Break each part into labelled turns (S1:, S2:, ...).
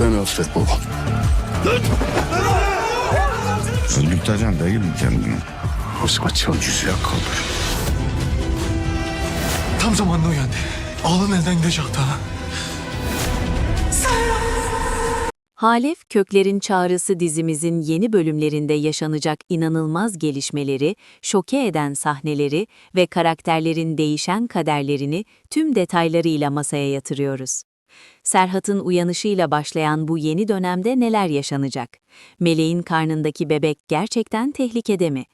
S1: Beni affet baba.
S2: Öldürteceksin değil mi kendini?
S1: Çal yüzüğe kaldır.
S3: Tam zamanında uyandı. Oğlun elden gidecekti ha.
S4: Halef Köklerin Çağrısı dizimizin yeni bölümlerinde yaşanacak inanılmaz gelişmeleri, şoke eden sahneleri ve karakterlerin değişen kaderlerini tüm detaylarıyla masaya yatırıyoruz. Serhat'ın uyanışıyla başlayan bu yeni dönemde neler yaşanacak? Meleğin karnındaki bebek gerçekten tehlikede mi?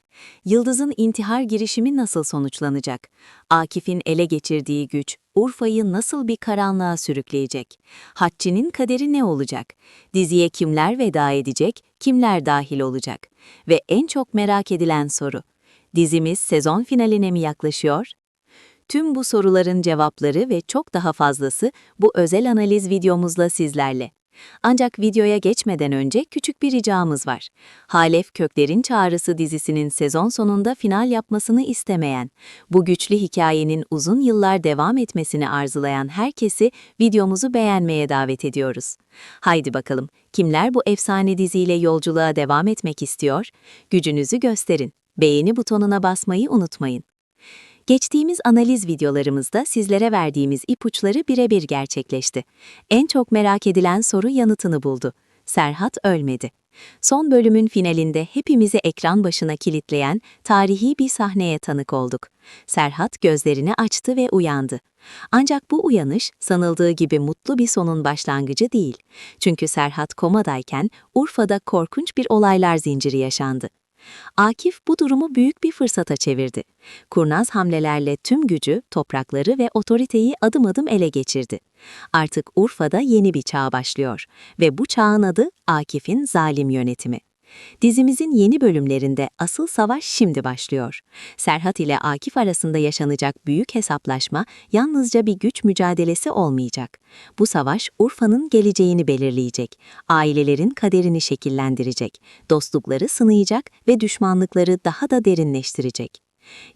S4: Yıldız'ın intihar girişimi nasıl sonuçlanacak? Akif'in ele geçirdiği güç, Urfa'yı nasıl bir karanlığa sürükleyecek? Hatçi'nin kaderi ne olacak? Diziye kimler veda edecek, kimler dahil olacak? Ve en çok merak edilen soru, dizimiz sezon finaline mi yaklaşıyor? Tüm bu soruların cevapları ve çok daha fazlası bu özel analiz videomuzla sizlerle. Ancak videoya geçmeden önce küçük bir ricamız var. Halef Köklerin Çağrısı dizisinin sezon sonunda final yapmasını istemeyen, bu güçlü hikayenin uzun yıllar devam etmesini arzulayan herkesi videomuzu beğenmeye davet ediyoruz. Haydi bakalım, kimler bu efsane diziyle yolculuğa devam etmek istiyor? Gücünüzü gösterin. Beğeni butonuna basmayı unutmayın. Geçtiğimiz analiz videolarımızda sizlere verdiğimiz ipuçları birebir gerçekleşti. En çok merak edilen soru yanıtını buldu. Serhat ölmedi. Son bölümün finalinde hepimizi ekran başına kilitleyen tarihi bir sahneye tanık olduk. Serhat gözlerini açtı ve uyandı. Ancak bu uyanış sanıldığı gibi mutlu bir sonun başlangıcı değil. Çünkü Serhat komadayken Urfa'da korkunç bir olaylar zinciri yaşandı. Akif bu durumu büyük bir fırsata çevirdi. Kurnaz hamlelerle tüm gücü, toprakları ve otoriteyi adım adım ele geçirdi. Artık Urfa'da yeni bir çağ başlıyor ve bu çağın adı Akif'in zalim yönetimi. Dizimizin yeni bölümlerinde asıl savaş şimdi başlıyor. Serhat ile Akif arasında yaşanacak büyük hesaplaşma yalnızca bir güç mücadelesi olmayacak. Bu savaş Urfa'nın geleceğini belirleyecek, ailelerin kaderini şekillendirecek, dostlukları sınayacak ve düşmanlıkları daha da derinleştirecek.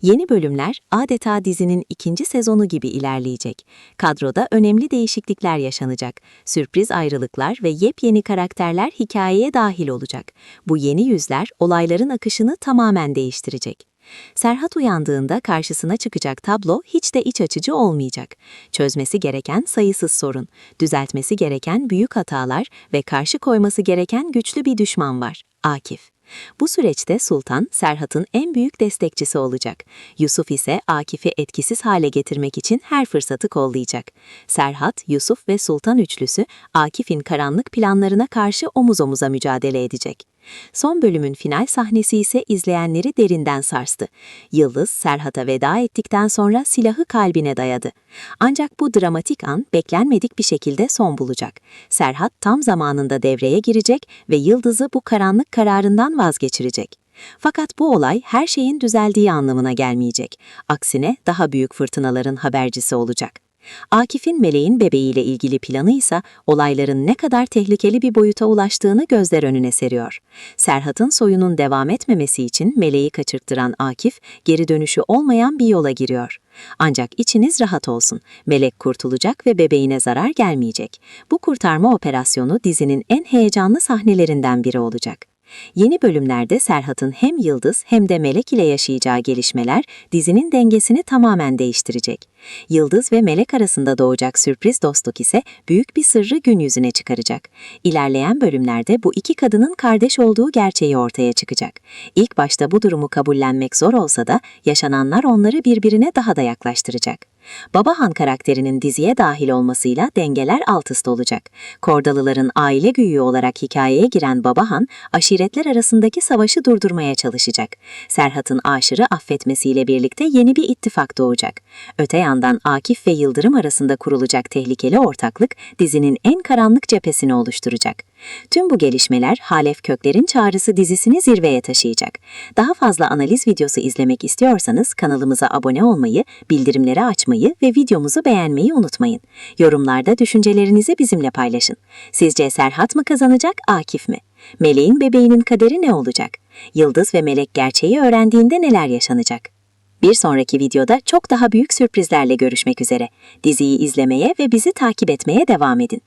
S4: Yeni bölümler adeta dizinin ikinci sezonu gibi ilerleyecek. Kadroda önemli değişiklikler yaşanacak. Sürpriz ayrılıklar ve yepyeni karakterler hikayeye dahil olacak. Bu yeni yüzler olayların akışını tamamen değiştirecek. Serhat uyandığında karşısına çıkacak tablo hiç de iç açıcı olmayacak. Çözmesi gereken sayısız sorun, düzeltmesi gereken büyük hatalar ve karşı koyması gereken güçlü bir düşman var, Akif. Bu süreçte Sultan, Serhat'ın en büyük destekçisi olacak. Yusuf ise Akif'i etkisiz hale getirmek için her fırsatı kollayacak. Serhat, Yusuf ve Sultan üçlüsü Akif'in karanlık planlarına karşı omuz omuza mücadele edecek. Son bölümün final sahnesi ise izleyenleri derinden sarstı. Yıldız, Serhat'a veda ettikten sonra silahı kalbine dayadı. Ancak bu dramatik an beklenmedik bir şekilde son bulacak. Serhat tam zamanında devreye girecek ve Yıldız'ı bu karanlık kararından vazgeçirecek. Fakat bu olay her şeyin düzeldiği anlamına gelmeyecek. Aksine daha büyük fırtınaların habercisi olacak. Akif'in meleğin bebeğiyle ilgili planı ise olayların ne kadar tehlikeli bir boyuta ulaştığını gözler önüne seriyor. Serhat'ın soyunun devam etmemesi için meleği kaçırttıran Akif, geri dönüşü olmayan bir yola giriyor. Ancak içiniz rahat olsun. Melek kurtulacak ve bebeğine zarar gelmeyecek. Bu kurtarma operasyonu dizinin en heyecanlı sahnelerinden biri olacak. Yeni bölümlerde Serhat'ın hem Yıldız hem de Melek ile yaşayacağı gelişmeler dizinin dengesini tamamen değiştirecek. Yıldız ve Melek arasında doğacak sürpriz dostluk ise büyük bir sırrı gün yüzüne çıkaracak. İlerleyen bölümlerde bu iki kadının kardeş olduğu gerçeği ortaya çıkacak. İlk başta bu durumu kabullenmek zor olsa da yaşananlar onları birbirine daha da yaklaştıracak. Babahan karakterinin diziye dahil olmasıyla dengeler alt üst olacak. Kordalıların aile güyüğü olarak hikayeye giren Babahan, aşiretler arasındaki savaşı durdurmaya çalışacak. Serhat'ın aşırı affetmesiyle birlikte yeni bir ittifak doğacak. Öte yandan Akif ve Yıldırım arasında kurulacak tehlikeli ortaklık dizinin en karanlık cephesini oluşturacak. Tüm bu gelişmeler Halef Kökler'in Çağrısı dizisini zirveye taşıyacak. Daha fazla analiz videosu izlemek istiyorsanız kanalımıza abone olmayı, bildirimleri açmayı ve videomuzu beğenmeyi unutmayın. Yorumlarda düşüncelerinizi bizimle paylaşın. Sizce Serhat mı kazanacak, Akif mi? Meleğin bebeğinin kaderi ne olacak? Yıldız ve Melek gerçeği öğrendiğinde neler yaşanacak? Bir sonraki videoda çok daha büyük sürprizlerle görüşmek üzere. Diziyi izlemeye ve bizi takip etmeye devam edin.